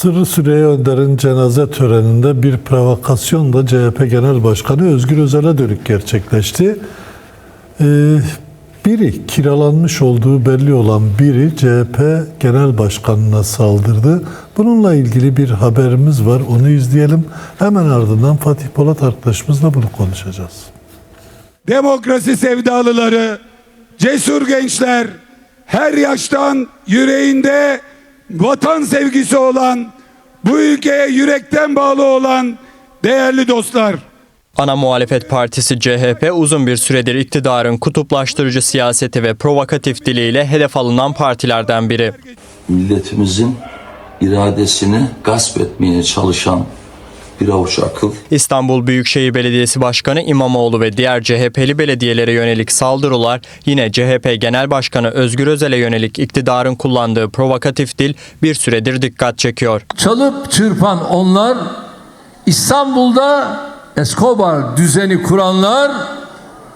Sırrı Süreyya Önder'in cenaze töreninde bir provokasyon da CHP Genel Başkanı Özgür Özel'e dönük gerçekleşti. Ee, biri kiralanmış olduğu belli olan biri CHP Genel Başkanı'na saldırdı. Bununla ilgili bir haberimiz var. Onu izleyelim. Hemen ardından Fatih Polat arkadaşımızla bunu konuşacağız. demokrasi sevdalıları, cesur gençler, her yaştan yüreğinde vatan sevgisi olan, bu ülkeye yürekten bağlı olan değerli dostlar. Ana muhalefet partisi CHP uzun bir süredir iktidarın kutuplaştırıcı siyaseti ve provokatif diliyle hedef alınan partilerden biri. milletimizin iradesini gasp etmeye çalışan bir avuç akıl İstanbul Büyükşehir Belediyesi Başkanı İmamoğlu ve diğer CHP'li belediyelere yönelik saldırılar yine CHP Genel Başkanı Özgür Özel'e yönelik iktidarın kullandığı provokatif dil bir süredir dikkat çekiyor. çalıp çırpan onlar İstanbul'da Escobar düzeni kuranlar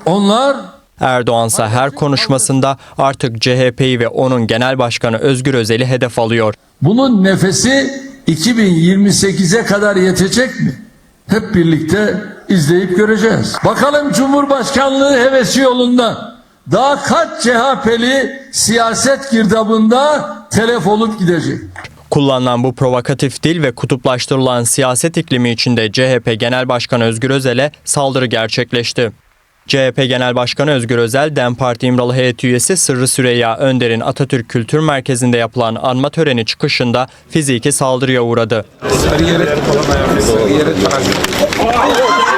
onlar Erdoğansa her konuşmasında artık CHP'yi ve onun genel başkanı Özgür Özel'i hedef alıyor. bunun nefesi 2028'e kadar yetecek mi? Hep birlikte izleyip göreceğiz. Bakalım Cumhurbaşkanlığı hevesi yolunda daha kaç CHP'li siyaset girdabında telef olup gidecek. Kullanılan bu provokatif dil ve kutuplaştırılan siyaset iklimi içinde CHP Genel Başkanı Özgür Özel'e saldırı gerçekleşti. CHP Genel Başkanı Özgür Özel, DEM Parti İmralı heyet üyesi Sırrı Süreyya Önder'in Atatürk Kültür Merkezi'nde yapılan anma töreni çıkışında fiziki saldırıya uğradı.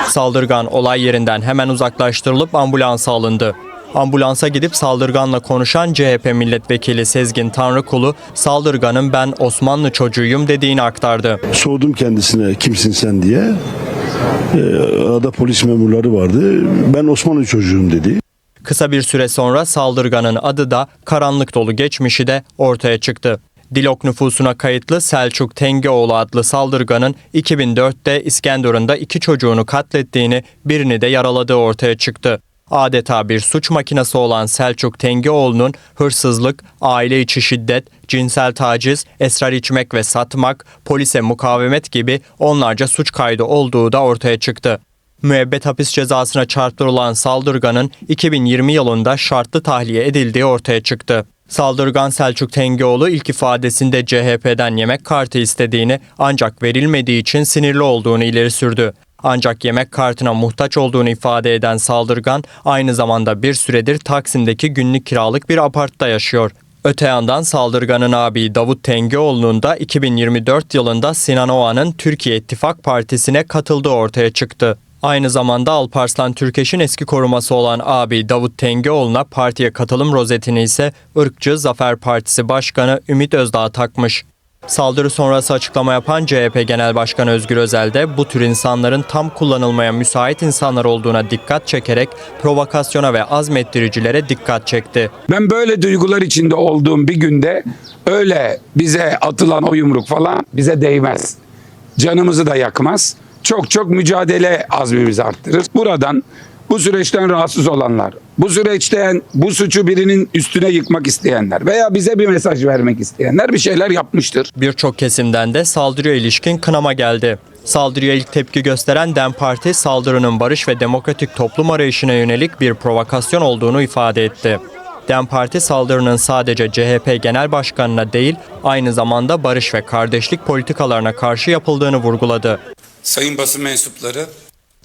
Saldırgan olay yerinden hemen uzaklaştırılıp ambulansa alındı. Ambulansa gidip saldırganla konuşan CHP milletvekili Sezgin Tanrıkulu, saldırganın ben Osmanlı çocuğuyum dediğini aktardı. Sordum kendisine kimsin sen diye. Ee, arada polis memurları vardı. Ben Osmanlı çocuğum dedi. Kısa bir süre sonra saldırganın adı da karanlık dolu geçmişi de ortaya çıktı. Dilok nüfusuna kayıtlı Selçuk Tengioğlu adlı saldırganın 2004'te İskenderun'da iki çocuğunu katlettiğini, birini de yaraladığı ortaya çıktı. Adeta bir suç makinesi olan Selçuk Tengioğlu'nun hırsızlık, aile içi şiddet, cinsel taciz, esrar içmek ve satmak, polise mukavemet gibi onlarca suç kaydı olduğu da ortaya çıktı. Müebbet hapis cezasına çarptırılan saldırganın 2020 yılında şartlı tahliye edildiği ortaya çıktı. Saldırgan Selçuk Tengioğlu ilk ifadesinde CHP'den yemek kartı istediğini ancak verilmediği için sinirli olduğunu ileri sürdü. Ancak yemek kartına muhtaç olduğunu ifade eden saldırgan aynı zamanda bir süredir Taksim'deki günlük kiralık bir apartta yaşıyor. Öte yandan saldırganın abi Davut Tengioğlu'nun da 2024 yılında Sinan Oğan'ın Türkiye İttifak Partisi'ne katıldığı ortaya çıktı. Aynı zamanda Alparslan Türkeş'in eski koruması olan abi Davut Tengioğlu'na partiye katılım rozetini ise ırkçı Zafer Partisi Başkanı Ümit Özdağ takmış. Saldırı sonrası açıklama yapan CHP Genel Başkanı Özgür Özel de bu tür insanların tam kullanılmaya müsait insanlar olduğuna dikkat çekerek provokasyona ve azmettiricilere dikkat çekti. Ben böyle duygular içinde olduğum bir günde öyle bize atılan o yumruk falan bize değmez. Canımızı da yakmaz. Çok çok mücadele azmimizi arttırır. Buradan bu süreçten rahatsız olanlar, bu süreçten bu suçu birinin üstüne yıkmak isteyenler veya bize bir mesaj vermek isteyenler bir şeyler yapmıştır. Birçok kesimden de saldırıya ilişkin kınama geldi. Saldırıya ilk tepki gösteren DEM Parti saldırının barış ve demokratik toplum arayışına yönelik bir provokasyon olduğunu ifade etti. DEM Parti saldırının sadece CHP Genel Başkanı'na değil, aynı zamanda barış ve kardeşlik politikalarına karşı yapıldığını vurguladı. Sayın basın mensupları,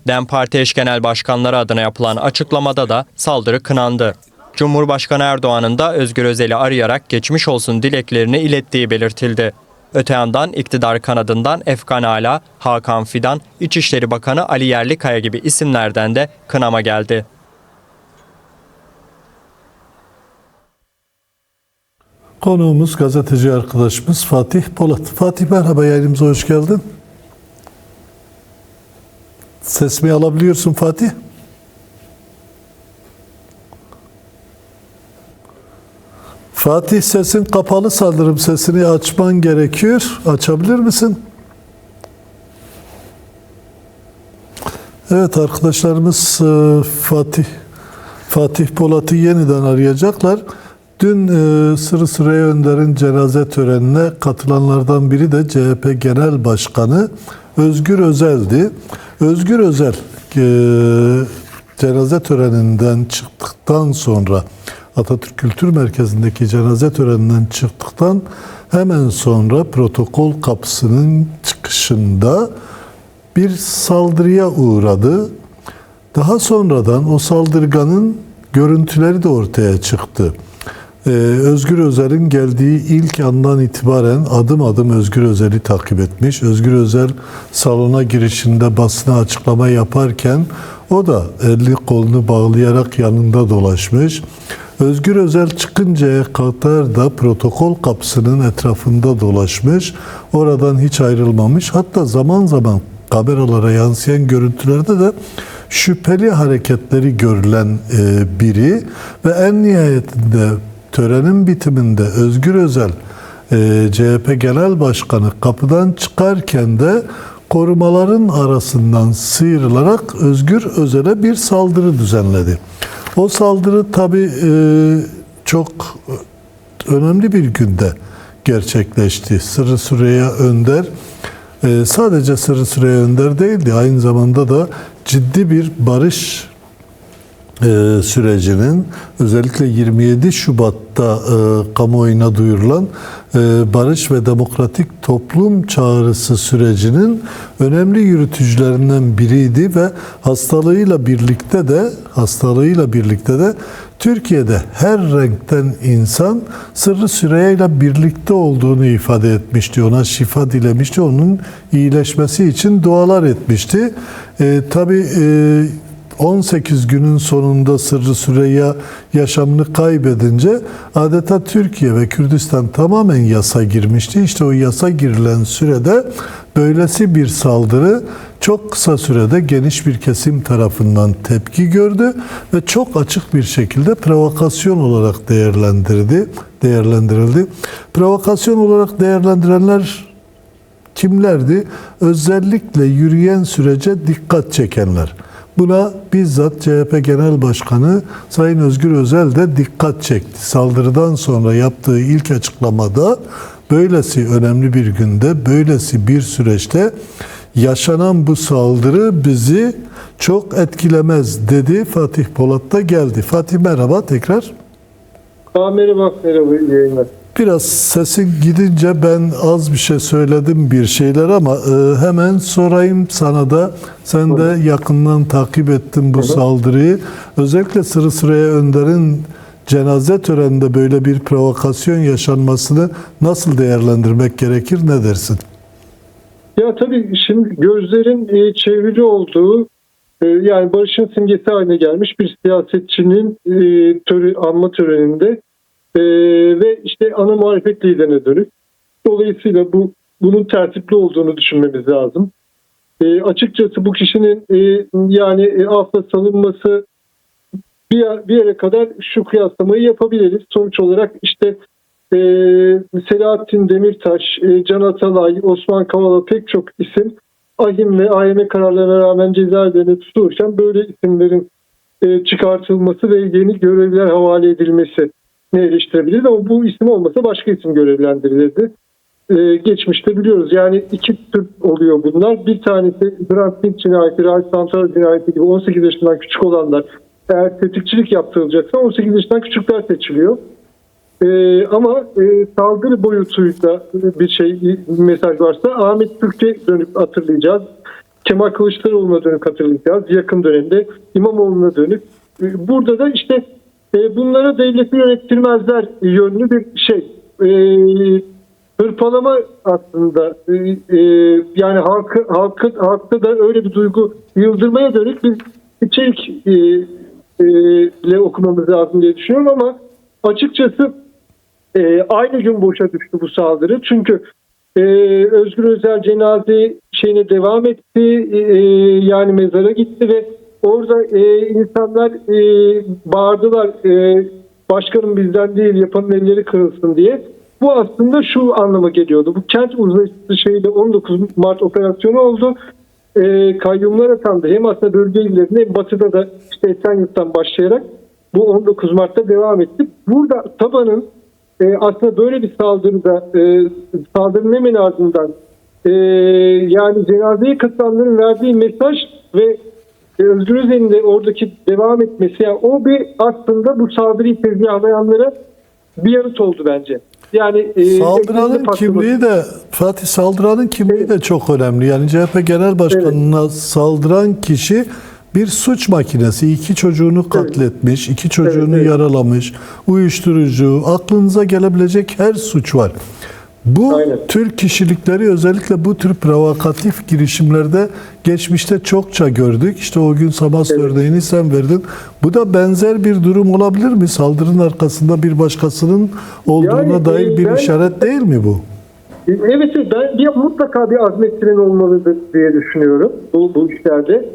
DEM Parti eş genel başkanları adına yapılan açıklamada da saldırı kınandı. Cumhurbaşkanı Erdoğan'ın da Özgür Özel'i arayarak geçmiş olsun dileklerini ilettiği belirtildi. Öte yandan iktidar kanadından Efkan Ala, Hakan Fidan, İçişleri Bakanı Ali Yerlikaya gibi isimlerden de kınama geldi. Konuğumuz gazeteci arkadaşımız Fatih Polat. Fatih merhaba yayınımıza hoş geldin. Sesimi alabiliyorsun Fatih. Fatih sesin kapalı sanırım. Sesini açman gerekiyor. Açabilir misin? Evet arkadaşlarımız e, Fatih Fatih Polat'ı yeniden arayacaklar. Dün e, Sırı Süreyya Önder'in cenaze törenine katılanlardan biri de CHP Genel Başkanı Özgür Özel'di. Özgür Özel e, cenaze töreninden çıktıktan sonra Atatürk Kültür Merkezi'ndeki cenaze töreninden çıktıktan hemen sonra protokol kapısının çıkışında bir saldırıya uğradı. Daha sonradan o saldırganın görüntüleri de ortaya çıktı. Ee, Özgür Özel'in geldiği ilk andan itibaren adım adım Özgür Özel'i takip etmiş. Özgür Özel salona girişinde basına açıklama yaparken o da elini kolunu bağlayarak yanında dolaşmış. Özgür Özel çıkıncaya kadar da protokol kapısının etrafında dolaşmış. Oradan hiç ayrılmamış. Hatta zaman zaman kameralara yansıyan görüntülerde de şüpheli hareketleri görülen e, biri ve en nihayetinde törenin bitiminde Özgür Özel e, CHP Genel Başkanı kapıdan çıkarken de korumaların arasından sıyrılarak Özgür Özel'e bir saldırı düzenledi. O saldırı tabii e, çok önemli bir günde gerçekleşti. Sırrı Süreyya Önder e, sadece Sırrı Süreyya Önder değildi. Aynı zamanda da ciddi bir barış e, sürecinin özellikle 27 Şubat'ta e, kamuoyuna duyurulan e, barış ve demokratik toplum çağrısı sürecinin önemli yürütücülerinden biriydi ve hastalığıyla birlikte de hastalığıyla birlikte de Türkiye'de her renkten insan Sırrı Süreyya ile birlikte olduğunu ifade etmişti. Ona şifa dilemişti. Onun iyileşmesi için dualar etmişti. E, tabii e, 18 günün sonunda Sırrı Süreyya yaşamını kaybedince adeta Türkiye ve Kürdistan tamamen yasa girmişti. İşte o yasa girilen sürede böylesi bir saldırı çok kısa sürede geniş bir kesim tarafından tepki gördü ve çok açık bir şekilde provokasyon olarak değerlendirdi, değerlendirildi. Provokasyon olarak değerlendirenler kimlerdi? Özellikle yürüyen sürece dikkat çekenler. Buna bizzat CHP Genel Başkanı Sayın Özgür Özel de dikkat çekti. Saldırıdan sonra yaptığı ilk açıklamada böylesi önemli bir günde, böylesi bir süreçte yaşanan bu saldırı bizi çok etkilemez dedi. Fatih Polat da geldi. Fatih merhaba tekrar. Aa, merhaba, merhaba. Biraz sesin gidince ben az bir şey söyledim bir şeyler ama e, hemen sorayım sana da. Sen de yakından takip ettin bu saldırıyı. Özellikle Sırı Süreyya Önder'in cenaze töreninde böyle bir provokasyon yaşanmasını nasıl değerlendirmek gerekir ne dersin? Ya tabii şimdi gözlerin e, çevrili olduğu e, yani barışın simgesi haline gelmiş bir siyasetçinin e, törü, anma töreninde e, ve işte ana muhalefet liderine dönük. Dolayısıyla bu bunun tertipli olduğunu düşünmemiz lazım. E, açıkçası bu kişinin e, yani e, affa salınması bir, bir yere kadar şu kıyaslamayı yapabiliriz. Sonuç olarak işte e, Selahattin Demirtaş, e, Can Atalay, Osman Kavala pek çok isim ahim ve AYM kararlarına rağmen cezaevlerine tutulurken böyle isimlerin e, çıkartılması ve yeni görevler havale edilmesi ne eleştirebiliriz ama bu isim olmasa başka isim görevlendirilirdi. E, geçmişte biliyoruz yani iki tür oluyor bunlar. Bir tanesi Hrant Dink cinayeti, Raif Santar cinayeti gibi 18 yaşından küçük olanlar eğer tetikçilik yaptırılacaksa 18 yaşından küçükler seçiliyor. Ee, ama e, saldırı boyutuyla bir şey bir mesaj varsa Ahmet Türk'e dönüp hatırlayacağız. Kemal Kılıçdaroğlu'na dönüp hatırlayacağız. Yakın dönemde İmamoğlu'na dönüp. Ee, burada da işte e, bunlara devleti yönettirmezler yönlü bir şey. Ee, hırpalama aslında e, e, yani halkı, halkı, halkta da öyle bir duygu yıldırmaya dönük bir içerik e, e, ile okumamız lazım diye düşünüyorum ama açıkçası e, aynı gün boşa düştü bu saldırı. Çünkü e, Özgür Özel cenaze şeyine devam etti. E, e, yani mezara gitti ve orada e, insanlar e, bağırdılar e, başkanım bizden değil yapanın elleri kırılsın diye. Bu aslında şu anlama geliyordu. Bu kent uzlaşısı şeyle 19 Mart operasyonu oldu. E, kayyumlar atandı. Hem aslında bölge illerinde hem batıda da işte Esenyurt'tan başlayarak Bu 19 Mart'ta devam etti. Burada tabanın e, aslında böyle bir saldırıda e, saldırının hemen ardından e, yani cenazeye katılanların verdiği mesaj ve e, Özgür Özel'in de oradaki devam etmesi yani o bir aslında bu saldırıyı tezgahlayanlara bir yanıt oldu bence. Yani e, Saldıranın kimliği de Fatih saldıranın kimliği de çok önemli. Yani CHP Genel Başkanı'na saldıran kişi bir suç makinesi. iki çocuğunu katletmiş, iki çocuğunu Evet, evet. yaralamış, uyuşturucu, aklınıza gelebilecek her suç var. Bu Aynen. tür kişilikleri özellikle bu tür provokatif girişimlerde geçmişte çokça gördük. İşte o gün Samas örneğini sen verdin. Bu da benzer bir durum olabilir mi? Saldırının arkasında bir başkasının olduğuna Yani, dair e, bir ben- işaret değil mi bu? Evet, evet ben bir, mutlaka bir azmettiren olmalıdır diye düşünüyorum bu, bu işlerde.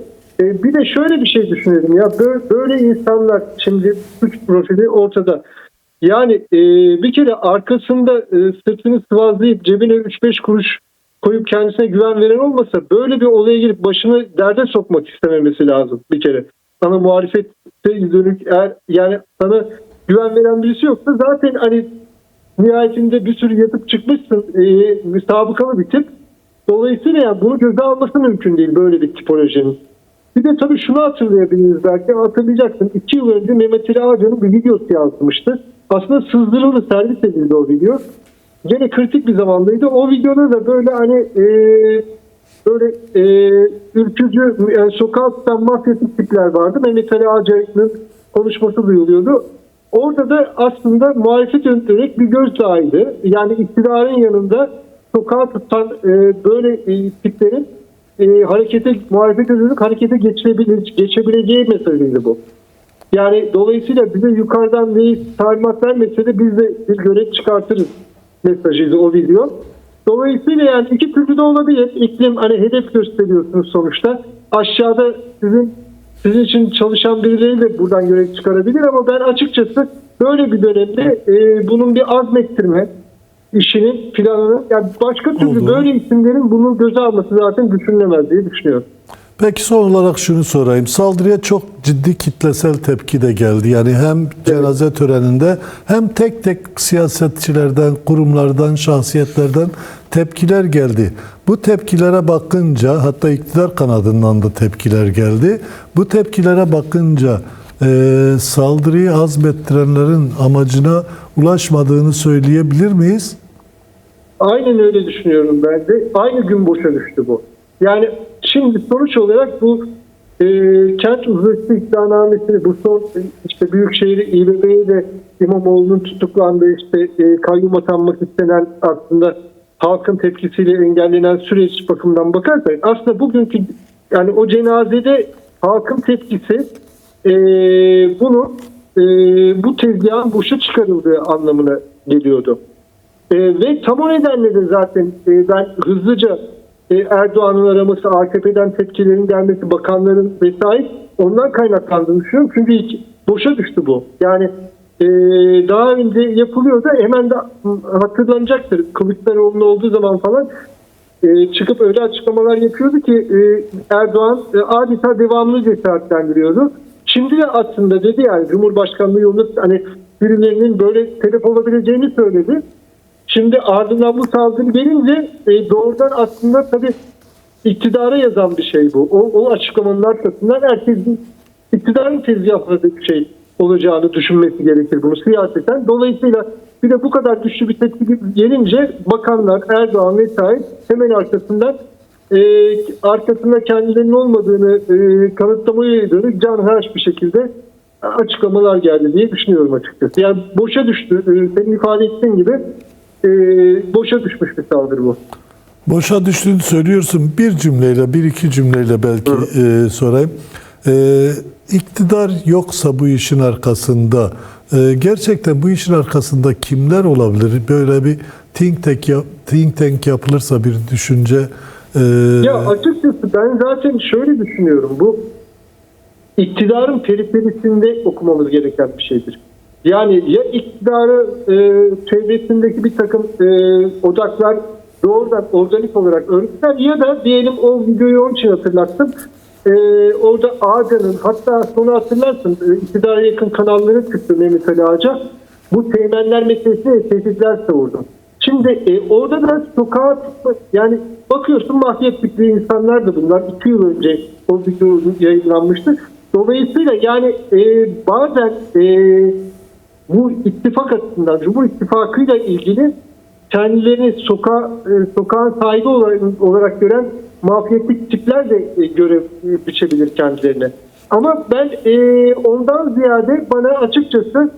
E, bir de şöyle bir şey düşünelim ya böyle, böyle insanlar şimdi suç profili ortada. Yani e, bir kere arkasında e, sırtını sıvazlayıp cebine 3-5 kuruş koyup kendisine güven veren olmasa böyle bir olaya girip başını derde sokmak istememesi lazım bir kere. Sana muhalefete dönük eğer yani sana güven veren birisi yoksa zaten hani nihayetinde bir sürü yatıp çıkmışsın e, sabıkalı bir tip. Dolayısıyla yani bunu göze alması mümkün değil böyle bir tipolojinin. Bir de tabii şunu hatırlayabiliriz belki hatırlayacaksın. İki yıl önce Mehmet Ali Ağcan'ın bir videosu yansımıştı. Aslında sızdırıldı, servis edildi o video. Gene kritik bir zamandaydı. O videoda da böyle hani e, böyle e, ürkücü yani tutan mafyatik tipler vardı. Mehmet Ali Ağcan'ın konuşması duyuluyordu. Orada da aslında muhalefet yöneterek bir gözdağıydı. Yani iktidarın yanında sokağa tutan e, böyle e, tiplerin e, harekete muhalefet yönelik harekete geçebileceği mesajıydı bu. Yani dolayısıyla bize yukarıdan bir talimat vermese de biz de bir görev çıkartırız mesajıydı o video. Dolayısıyla yani iki türlü de olabilir. İklim hani hedef gösteriyorsunuz sonuçta. Aşağıda sizin sizin için çalışan birileri de buradan görev çıkarabilir ama ben açıkçası böyle bir dönemde e, bunun bir azmettirme işinin planını yani başka türlü Oldu. böyle isimlerin bunu göze alması zaten düşünülemez diye düşünüyorum. Peki son olarak şunu sorayım. Saldırıya çok ciddi kitlesel tepki de geldi. Yani hem cenaze töreninde hem tek tek siyasetçilerden, kurumlardan, şahsiyetlerden tepkiler geldi. Bu tepkilere bakınca hatta iktidar kanadından da tepkiler geldi. Bu tepkilere bakınca e, saldırıyı azmettirenlerin amacına ulaşmadığını söyleyebilir miyiz? Aynen öyle düşünüyorum ben de. Aynı gün boşa düştü bu. Yani şimdi sonuç olarak bu e, kent uzlaşısı iddianamesini bu son işte Büyükşehir İBB'ye de İmamoğlu'nun tutuklandığı işte e, kayyum atanmak istenen aslında halkın tepkisiyle engellenen süreç bakımından bakarsak aslında bugünkü yani o cenazede halkın tepkisi e, bunu e, bu tezgahın boşa çıkarıldığı anlamına geliyordu. E, ve tam o nedenle de zaten e, ben hızlıca Erdoğan'ın araması, AKP'den tepkilerin gelmesi, bakanların vesaire ondan kaynaklandığını düşünüyorum. Çünkü ilk boşa düştü bu. Yani e, daha önce yapılıyordu. Hemen de hatırlanacaktır. Kılıçdaroğlu'nun olduğu zaman falan e, çıkıp öyle açıklamalar yapıyordu ki e, Erdoğan e, adeta devamlı cesaretlendiriyordu. Şimdi de aslında dedi yani Cumhurbaşkanlığı yolunda hani birilerinin böyle telef olabileceğini söyledi. Şimdi ardından bu saldırı gelince e, doğrudan aslında tabii iktidara yazan bir şey bu. O, o açıklamanın arkasından herkesin iktidarın tezgahladığı bir şey olacağını düşünmesi gerekir bunu siyaseten. Dolayısıyla bir de bu kadar güçlü bir tepki gelince bakanlar Erdoğan vesaire hemen arkasından e, arkasında kendilerinin olmadığını e, kanıtlamaya dönük canhıraş bir şekilde açıklamalar geldi diye düşünüyorum açıkçası. Yani boşa düştü. E, senin ifade ettiğin gibi e, boşa düşmüş bir saldırı bu. Boşa düştüğünü söylüyorsun. Bir cümleyle, bir iki cümleyle belki e, sorayım. E, iktidar yoksa bu işin arkasında, e, gerçekten bu işin arkasında kimler olabilir? Böyle bir think tank, yap- think tank yapılırsa bir düşünce. e, Ya açıkçası ben zaten şöyle düşünüyorum. Bu iktidarın periferisinde okumamız gereken bir şeydir. Yani ya iktidarı e, çevresindeki bir takım e, odaklar doğrudan organik olarak örgütler ya da diyelim o videoyu onun için hatırlattım. e, orada Ağca'nın hatta sonra hatırlarsın e, iktidara yakın kanalları çıktı Mehmet Ali Ağca. Bu teğmenler meselesi tehditler savurdu. Şimdi e, orada da sokağa çıkma- yani bakıyorsun mahiyetlikli insanlar da bunlar. iki yıl önce o video yayınlanmıştı. Dolayısıyla yani e, bazen e, bu ittifak açısından Cumhur İttifakı'yla ilgili kendilerini sokağa, e, sokağın sahibi olarak, olarak gören mafyatik tipler de e, görev e, biçebilir kendilerine. Ama ben e, ondan ziyade bana açıkçası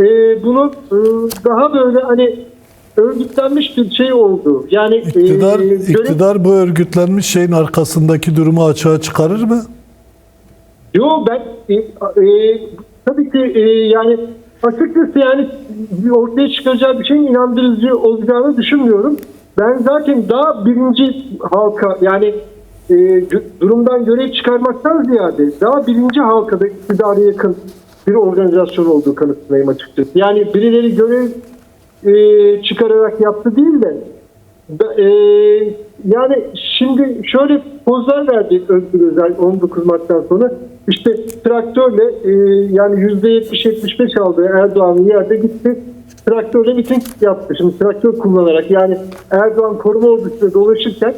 e, bunu e, daha böyle hani örgütlenmiş bir şey oldu. Yani e, İktidar, görev- iktidar bu örgütlenmiş şeyin arkasındaki durumu açığa çıkarır mı? Yo ben e, e, tabii ki e, yani açıkçası yani ortaya çıkaracağı bir şeyin inandırıcı olacağını düşünmüyorum. Ben zaten daha birinci halka yani e, durumdan görev çıkarmaktan ziyade daha birinci halkada iktidara yakın bir organizasyon olduğu kanısındayım açıkçası. Yani birileri görev e, çıkararak yaptı değil de e, yani şimdi şöyle pozlar verdi Özgür Özel 19 Mart'tan sonra işte traktörle e, yani %70-75 aldığı Erdoğan'ın yerde gitti traktörle miting yaptı. Şimdi traktör kullanarak yani Erdoğan koruma ordusuyla dolaşırken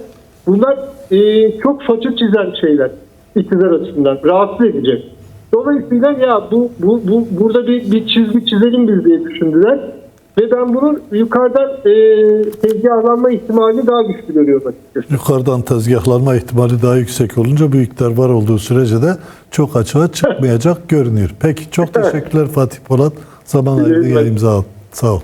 bunlar e, çok faça çizen şeyler iktidar açısından rahatsız edici. Dolayısıyla ya bu, bu, bu burada bir, bir çizgi çizelim biz diye düşündüler. Ve ben bunun yukarıdan e, tezgahlanma ihtimalini daha güçlü görüyorum açıkçası. Yukarıdan tezgahlanma ihtimali daha yüksek olunca bu iktidar var olduğu sürece de çok açığa çıkmayacak görünüyor. Peki çok teşekkürler Fatih Polat. Zaman yayımıza al. Sağ ol.